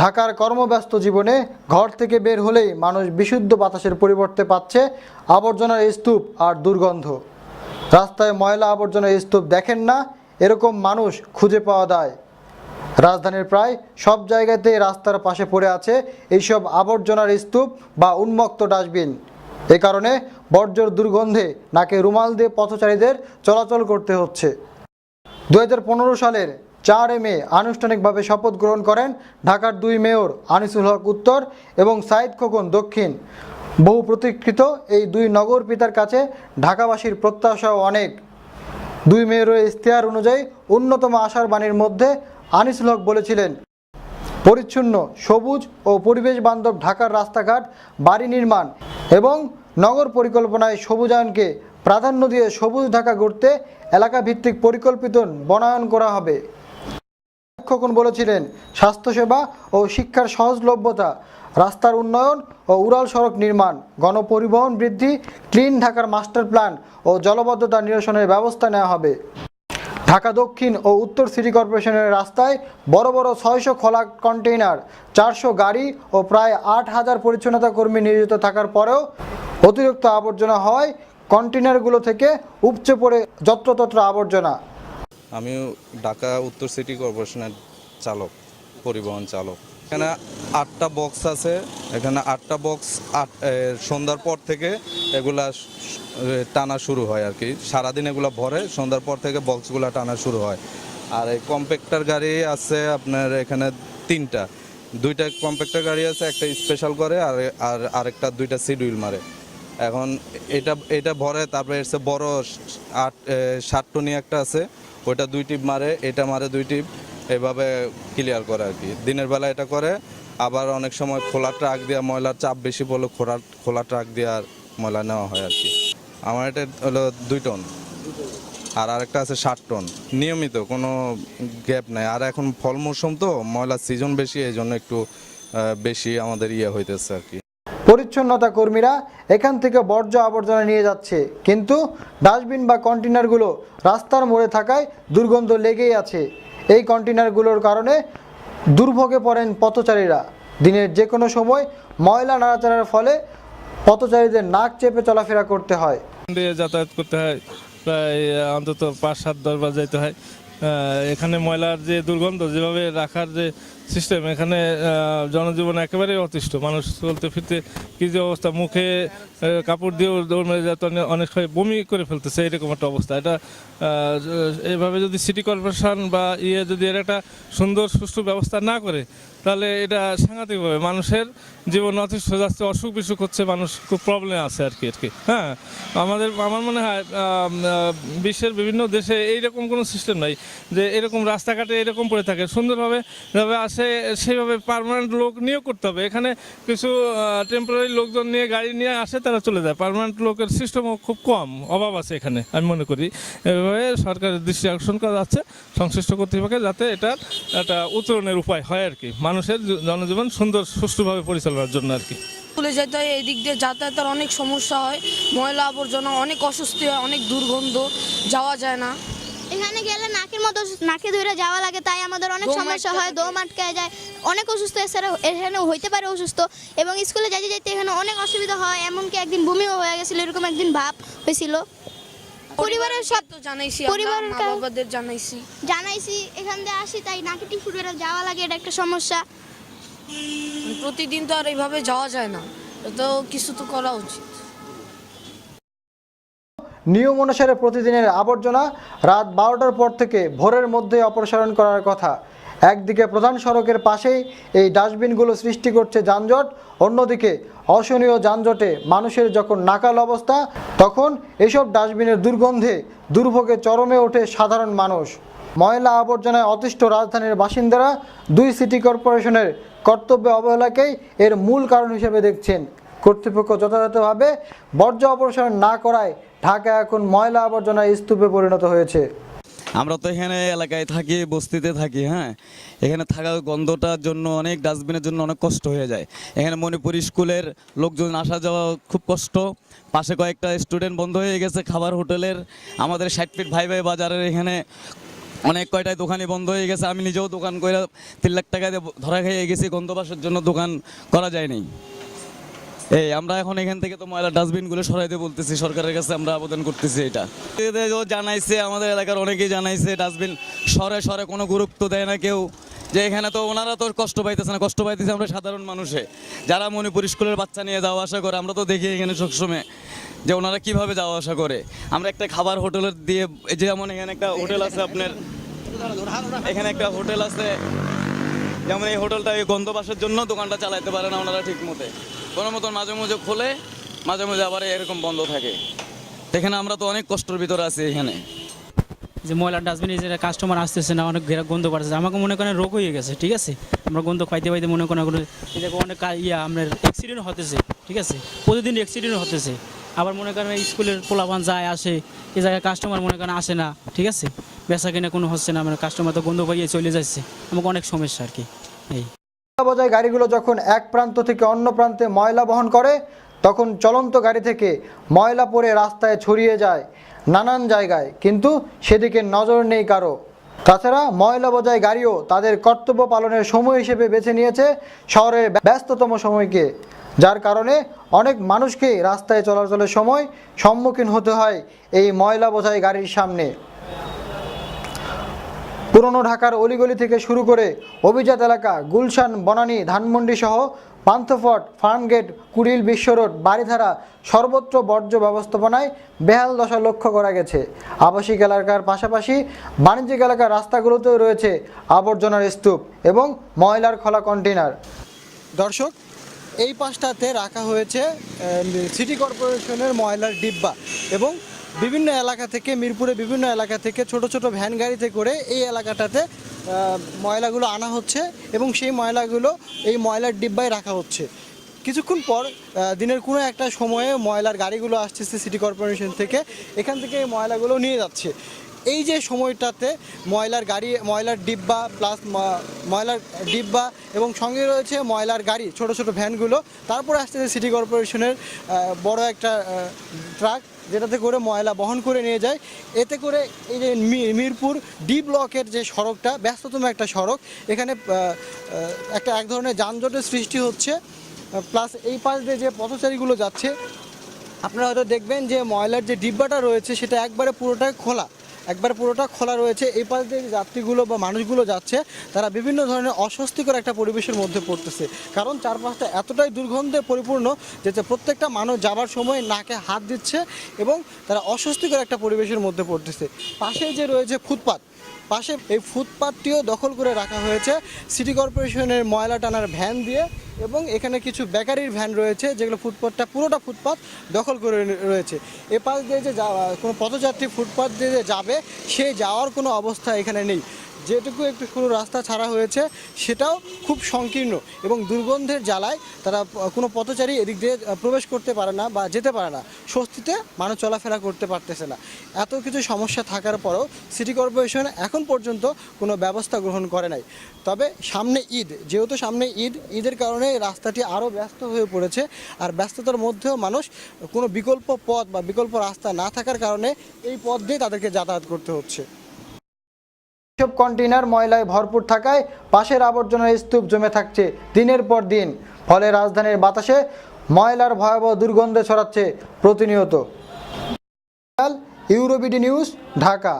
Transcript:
ঢাকার কর্মব্যস্ত জীবনে ঘর থেকে বের হলেই মানুষ বিশুদ্ধ বাতাসের পরিবর্তে পাচ্ছে আবর্জনার স্তূপ আর দুর্গন্ধ। রাস্তায় ময়লা আবর্জনার স্তূপ দেখেন না, এরকম মানুষ খুঁজে পাওয়া যায় রাজধানীর প্রায় সব জায়গাতে রাস্তার পাশে পড়ে আছে এইসব আবর্জনার স্তূপ বা উন্মুক্ত ডাস্টবিন। এ কারণে বর্জ্যর দুর্গন্ধে নাকে রুমাল দিয়ে পথচারীদের চলাচল করতে হচ্ছে। দু হাজার পনেরো সালের চার মে আনুষ্ঠানিকভাবে শপথ গ্রহণ করেন ঢাকার দুই মেয়র আনিসুল হক উত্তর এবং সাইদ খোকন দক্ষিণ। বহু প্রতীক্ষিত এই দুই নগর পিতার কাছে ঢাকাবাসীর প্রত্যাশাও অনেক। দুই মেয়রের ইশতেহার অনুযায়ী অন্যতম আশার বাণীর মধ্যে আনিসুল হক বলেছিলেন, পরিচ্ছন্ন, সবুজ ও পরিবেশ বান্ধব ঢাকার রাস্তাঘাট, বাড়ি নির্মাণ এবং নগর পরিকল্পনায় সবুজায়নকে প্রাধান্য দিয়ে সবুজ ঢাকা গড়তে এলাকাভিত্তিক পরিকল্পিত বনায়ন করা হবে। খোকন বলেছিলেন, স্বাস্থ্যসেবা ও শিক্ষার সহজলভ্যতা, রাস্তার উন্নয়ন ও উড়াল সড়ক নির্মাণ, গণপরিবহন বৃদ্ধি, ক্লিন ঢাকার মাস্টার প্ল্যান ও জলবদ্ধতা নিরসনের ব্যবস্থা নেওয়া হবে। ঢাকা দক্ষিণ ও উত্তর সিটি কর্পোরেশনের রাস্তায় বড় বড় ছয়শো খোলা কন্টেইনার, চারশো গাড়ি ও প্রায় আট হাজার পরিচ্ছন্নতা কর্মী নিয়োজিত থাকার পরেও অতিরিক্ত আবর্জনা হয় কন্টেইনারগুলো থেকে উপচে পড়ে যত্রতত্র আবর্জনা। আমি ঢাকা উত্তর সিটি কর্পোরেশনের চালক, পরিবহন চালক। এখানে আটটা বক্স আছে। এখানে আটটা বক্স আট সন্ধ্যার পর থেকে এগুলা টানা শুরু হয় আর কি। সারাদিন এগুলা ভরে, সন্ধ্যার পর থেকে বক্সগুলা টানা শুরু হয়। আর এই কম্প্যাক্টার গাড়ি আছে আপনার এখানে তিনটা। দুইটা কম্প্যাক্টার গাড়ি আছে, একটা স্পেশাল করে আর আর আরেকটা দুইটা সিডিউল মারে। এখন এটা এটা ভরে, তারপরে এসে বড় আট ষাট টনি একটা আছে। ওইটা দুই টিপ মারে, এটা মারে দুই টিপ, এভাবে ক্লিয়ার করে আর কি। দিনের বেলা এটা করে, আবার অনেক সময় খোলা ট্রাক দিয়ে ময়লার চাপ বেশি বলে খোলা খোলা ট্রাক দিয়ে আর ময়লা নেওয়া হয় আর কি। আমার এটা হলো দুই টন। আর আরেকটা আছে ষাট টন। নিয়মিত, কোনো গ্যাপ নাই। আর এখন ফল মৌসুম তো, ময়লার সিজন বেশি এই জন্য একটু বেশি আমাদের ইয়ে হইতেছে আর কি। পরিচ্ছন্নতা কর্মীরা এখান থেকে বর্জ্য আবর্জনা নিয়ে যাচ্ছে। কিন্তু ডাস্টবিন বা কন্টেনারগুলো রাস্তার মোড়ে থাকায় দুর্গন্ধ লেগেই আছে। এই কন্টেনারগুলোর কারণে দুর্ভোগে পড়েন পথচারীরা। দিনের যে কোনো সময় ময়লা নাড়াচাড়ার ফলে পথচারীদের নাক চেপে চলাফেরা করতে হয়। যাতায়াত করতে হয়। প্রায় অন্তত পাঁচ সাত দশ যাইতে হয়। এখানে ময়লার যে দুর্গন্ধ যেভাবে রাখার যে সিস্টেম এখানে জনজীবন একেবারেই অতিষ্ঠ। মানুষ চলতে ফিরতে কি যে অবস্থা? মুখে কাপড় দিয়েও দৌড় মেরে যেত অনেক সময় বমি করে ফেলতেছে, এরকম একটা অবস্থা। এটা এভাবে যদি সিটি কর্পোরেশন বা ইয়ে যদি এর একটা সুন্দর, সুষ্ঠু ব্যবস্থা না করে তাহলে এটা সাংঘাতিকভাবে মানুষের জীবন অতিষ্ঠ যাচ্ছে, অসুখ বিসুখ হচ্ছে, মানুষ খুব প্রবলেম আছে আর কি আর কি। হ্যাঁ আমাদের, আমার মনে হয় বিশ্বের বিভিন্ন দেশে এইরকম কোনো সিস্টেম নাই যে এরকম রাস্তাঘাটে এরকম পড়ে থাকে। সুন্দরভাবে যেভাবে আসে, সেইভাবে পার্মানেন্ট লোক নিয়োগ করতে হবে। এখানে কিছু টেম্পোরারি লোকজন নিয়ে, গাড়ি নিয়ে আসে, তারা চলে যায়। পারমানেন্ট লোকের সিস্টেমও খুব কম, অভাব আছে এখানে, আমি মনে করি। এভাবে সরকারের দৃষ্টি আকর্ষণ করা যাচ্ছে, সংশ্লিষ্ট কর্তৃপক্ষের, যাতে এটা একটা উত্তরণের উপায় হয় আর কি। মানুষের জনজীবন সুন্দর সুষ্ঠুভাবে পরিচালনার জন্য আর কি। স্কুলে যেতে হয় এই দিক দিয়ে যাতায়াতের অনেক সমস্যা হয় ময়লা আবর্জনা অনেক অস্বস্তি হয় অনেক দুর্গন্ধ যাওয়া যায় না। এখানে গেলে নাকের মতো নাকে ধরে যাওয়া লাগে তাই আমাদের অনেক সমস্যা হয়। দম আটকে যায় অনেক অসুস্থ এছাড়া এখানে হইতে পারে অসুস্থ এবং স্কুলে যাইতে যাইতে এখানে অনেক অসুবিধা হয় এমনকি একদিন বমিও হয়ে গেছিল এরকম একদিন ভাব হয়েছিল। পরিবারের সব তো জানাইছি পরিবারের পরিবারের মা বাবাদের জানাইছি। জানাইছি এখান দিয়ে আসি তাই নাকিটি ধরে যাওয়া লাগে এটা একটা সমস্যা। প্রতিদিন তো আর এইভাবে যাওয়া যায় না তো কিছু তো করা উচিত। নিয়ম অনুসারে প্রতিদিনের আবর্জনা রাত বারোটার পর থেকে ভোরের মধ্যে অপসারণ করার কথা। একদিকে প্রধান সড়কের পাশেই এই ডাস্টবিনগুলো সৃষ্টি করছে যানজট, অন্যদিকে অসহনীয় যানজটে মানুষের যখন নাকাল অবস্থা, তখন এসব ডাস্টবিনের দুর্গন্ধে দুর্ভোগে চরমে ওঠে সাধারণ মানুষ। ময়লা আবর্জনায় অতিষ্ঠ রাজধানীর বাসিন্দারা দুই সিটি কর্পোরেশনের কর্তব্য অবহেলাকেই এর মূল কারণ হিসেবে দেখছেন। কর্তৃপক্ষ যথাযথভাবে বর্জ্য অপসারণ না করায় ঢাকা এখন ময়লা আবর্জনায় স্তূপে পরিণত হয়েছে। আমরা তো এখানে এলাকায় থাকি, বস্তিতে থাকি হ্যাঁ? এখানে থাকা গন্ধটার জন্য অনেক ডাস্টবিনের জন্য অনেক কষ্ট হয়ে যায়। এখানে মণিপুর স্কুলের লোকজন আসা যাওয়া খুব কষ্ট। পাশে কয়েকটা স্টুডেন্ট বন্ধ হয়ে গেছে খাবার হোটেলের। আমাদের ষাট ফিট ভাই ভাই বাজারের এখানে অনেক কয়টায় দোকানই বন্ধ হয়ে গেছে। আমি নিজেও দোকান করে তিন লাখ টাকা দিয়ে ধরা খেয়ে গেছি গন্ধবাসের জন্য দোকান করা যায়নি এই, আমরা এখন এখান থেকে তো ময়লা ডাস্টবিনগুলো সরাইতে বলতেছি, সরকারের কাছে আমরা আবেদন করতেছি এটা। জানাইছে, আমাদের এলাকার অনেকেই জানাইছে, ডাস্টবিন সরে সরে কোনো গুরুত্ব দেয় না কেউ। যে এখানে তো ওনারা তো কষ্ট পাইতেছে না, কষ্ট পাইতেছে আমরা সাধারণ মানুষে। যারা মণিপুর স্কুলের বাচ্চা নিয়ে যাওয়া আসা করে, আমরা তো দেখি এখানে সবসময় যে ওনারা কীভাবে যাওয়া আসা করে। আমরা একটা খাবার হোটেলের দিয়ে যেমন এখানে একটা হোটেল আছে আপনার, এখানে একটা হোটেল আছে। যেমন এই হোটেলটা এই গন্ধবাসের জন্য দোকানটা চালাইতে পারে না ওনারা ঠিক মতে কোনো মতন মাঝে মাঝে খোলে, মাঝে মাঝে আবার এরকম বন্ধ থাকে। এখানে আমরা তো অনেক কষ্টের ভিতরে আছি এখানে। যে ময়লার ডাস্টবিনে যে কাস্টমার আসতেছে না, অনেক ঘেরা গন্ধ পাচ্ছে আমাকে মনে করেন রোগ হয়ে গেছে, ঠিক আছে? আমরা গন্ধ পাইতে পাইতে মনে করেন এই জায়গায় অনেক ইয়া আপনার অ্যাক্সিডেন্ট হতেছে, ঠিক আছে? প্রতিদিন অ্যাক্সিডেন্ট হতেছে। আবার মনে করেন স্কুলের পোলাপান যায়, আসে। এই জায়গায় কাস্টমার মনে করেন আসে না, ঠিক আছে? বেচা কিনা কোনো হচ্ছে না মানে কাস্টমার তো গন্ধ পাইয়ে চলে যাচ্ছে। আমাকে অনেক সমস্যা আর কি। এই। বোঝাই গাড়িগুলো যখন এক প্রান্ত থেকে অন্য প্রান্তে ময়লা বহন করে, তখন চলন্ত গাড়ি থেকে ময়লা পড়ে রাস্তায় ছড়িয়ে যায় নানান জায়গায়। কিন্তু সেদিকে নজর নেই কারও। তাছাড়া ময়লা বোঝাই গাড়িও তাদের কর্তব্য পালনের সময় হিসেবে বেছে নিয়েছে শহরের ব্যস্ততম সময়কে। যার কারণে অনেক মানুষকে রাস্তায় চলাচলের সময় সম্মুখীন হতে হয় এই ময়লা বোঝাই গাড়ির সামনে। পুরনো ঢাকার অলিগলি থেকে শুরু করে অভিজাত এলাকা গুলশান, বনানী, ধানমন্ডি সহ পান্থফট ফার্মগেট, কুড়িল বিশ্ব রোড বাড়িধারা সর্বত্র বর্জ্য ব্যবস্থাপনায় বেহাল দশা লক্ষ্য করা গেছে। আবাসিক এলাকার পাশাপাশি বাণিজ্যিক এলাকার রাস্তাগুলোতেও রয়েছে আবর্জনার স্তূপ এবং ময়লার খোলা কন্টেনার দর্শক, এই পাশটাতে রাখা হয়েছে সিটি কর্পোরেশনের ময়লার ডিব্বা এবং বিভিন্ন এলাকা থেকে মিরপুরে বিভিন্ন এলাকা থেকে ছোট ছোট ভ্যান গাড়িতে করে এই এলাকাটাতে ময়লাগুলো আনা হচ্ছে এবং সেই ময়লাগুলো এই ময়লার ডিব্বায় রাখা হচ্ছে। কিছুক্ষণ পর দিনের কোনো একটা সময়ে ময়লার গাড়িগুলো আসতেছে সিটি কর্পোরেশন থেকে, এখান থেকে এই ময়লাগুলো নিয়ে যাচ্ছে। এই যে সময়টাতে ময়লার গাড়ি, ময়লার ডিব্বা প্লাস ময়লার ডিব্বা এবং সঙ্গে রয়েছে ময়লার গাড়ি, ছোট ছোট ভ্যানগুলো, তারপর আসতেছে সিটি কর্পোরেশনের বড় একটা ট্রাক। যেটাতে করে ময়লা বহন করে নিয়ে যায়। এতে করে এই যে মিরপুর ডি ব্লকের যে সড়কটা, ব্যস্ততম একটা সড়ক, এখানে একটা এক ধরনের যানজটের সৃষ্টি হচ্ছে। প্লাস এই পাশ দিয়ে যে পথচারীগুলো যাচ্ছে, আপনারা হয়তো দেখবেন যে ময়লার যে ডিব্বাটা রয়েছে, সেটা একবারে পুরোটাই খোলা। একবার পুরোটা খোলা রয়েছে। এই পাশ দিয়ে যাত্রীগুলো বা মানুষগুলো যাচ্ছে, তারা বিভিন্ন ধরনের অস্বস্তিকর একটা পরিবেশের মধ্যে পড়তেছে। কারণ চারপাশটা এতটাই দুর্গন্ধে পরিপূর্ণ যে প্রত্যেকটা মানুষ যাবার সময় নাকে হাত দিচ্ছে এবং তারা অস্বস্তিকর একটা পরিবেশের মধ্যে পড়তেছে। পাশে যে রয়েছে ফুটপাত পাশে এই ফুটপাতটিও দখল করে রাখা হয়েছে। সিটি কর্পোরেশনের ময়লা টানার ভ্যান দিয়ে এবং এখানে কিছু বেকারির ভ্যান রয়েছে, যেগুলো ফুটপাথটা পুরোটা ফুটপাথ দখল করে রয়েছে। এ পাশ দিয়ে যে কোনো পথযাত্রী ফুটপাথ দিয়ে যে যাবে, সে যাওয়ার কোনো অবস্থা এখানে নেই। যেটুকু একটু সরু রাস্তা ছাড়া হয়েছে, সেটাও খুব সংকীর্ণ এবং দুর্গন্ধের জ্বালায় তারা কোনো পথচারী এদিক দিয়ে প্রবেশ করতে পারে না বা যেতে পারে না। স্বস্তিতে মানুষ চলাফেরা করতে পারতেছে না। এত কিছু সমস্যা থাকার পরেও সিটি কর্পোরেশন এখন পর্যন্ত কোনো ব্যবস্থা গ্রহণ করে নাই। তবে সামনে ঈদ, যেহেতু সামনে ঈদ, ঈদের কারণে রাস্তাটি আরও ব্যস্ত হয়ে পড়েছে আর ব্যস্ততার মধ্যেও মানুষ কোনো বিকল্প পথ বা বিকল্প রাস্তা না থাকার কারণে এই পথ দিয়ে তাদেরকে যাতায়াত করতে হচ্ছে। সব কন্টেনার ময়লায় ভরপুর থাকায় পাশের আবর্জনার স্তূপ জমে থাকছে দিনের পর দিন। ফলে রাজধানীর বাতাসে ময়লার ভয়াবহ দুর্গন্ধে ছড়াচ্ছে প্রতিনিয়ত। EuroBD news, Dhaka.